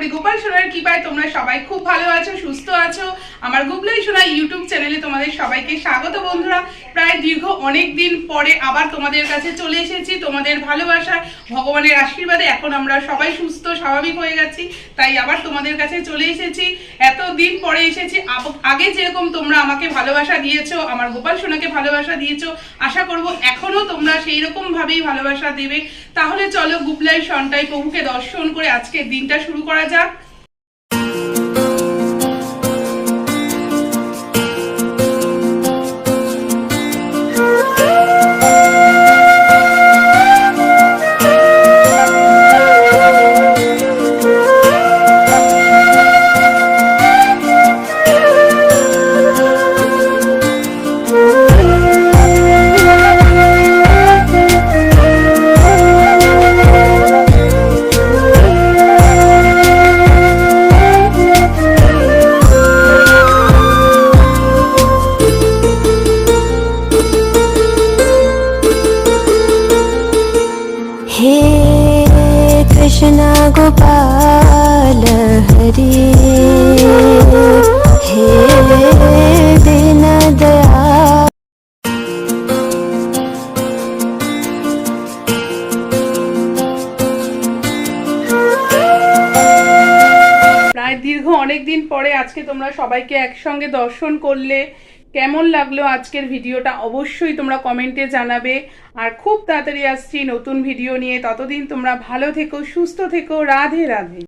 পাই তোমরা সবাই খুব ভালো আছো, সুস্থ আছো। আমার গুগলাই শোনা ইউটিউব চ্যানেলে তোমাদের সবাইকে স্বাগত বন্ধুরা। প্রায় দীর্ঘ অনেক দিন পরে আবার তোমাদের কাছে চলে এসেছি তোমাদের ভালোবাসায়। ভগবানের আশীর্বাদে এখন আমরা সবাই সুস্থ, স্বাভাবিক হয়ে গেছি তাই আবার তোমাদের কাছে চলে এসেছি। এত দিন পরে এসেছি আগে যেরকম তোমরা আমাকে ভালোবাসা দিয়েছ, আমার গোপাল সোনাকে ভালোবাসা দিয়েছ, আশা করব এখনও তোমরা সেই রকম ভাবেই ভালোবাসা দেবে। তাহলে চলো গুপলাই সন্টাই প্রভুকে দর্শন করে আজকের দিনটা শুরু করা Cláudia. कृष्ण गोपाल हरि हे दीनदया প্রায় দীর্ঘ অনেক দিন পরে আজকে তোমরা সবাইকে একসঙ্গে দর্শন করলে কেমন লাগল আজকের ভিডিওটা অবশ্যই তোমরা কমেন্টে জানাবে। আর খুব তাড়াতাড়ি আসছি নতুন ভিডিও নিয়ে। ততদিন তোমরা ভালো থেকো, সুস্থ থেকো। রাধে রাধে।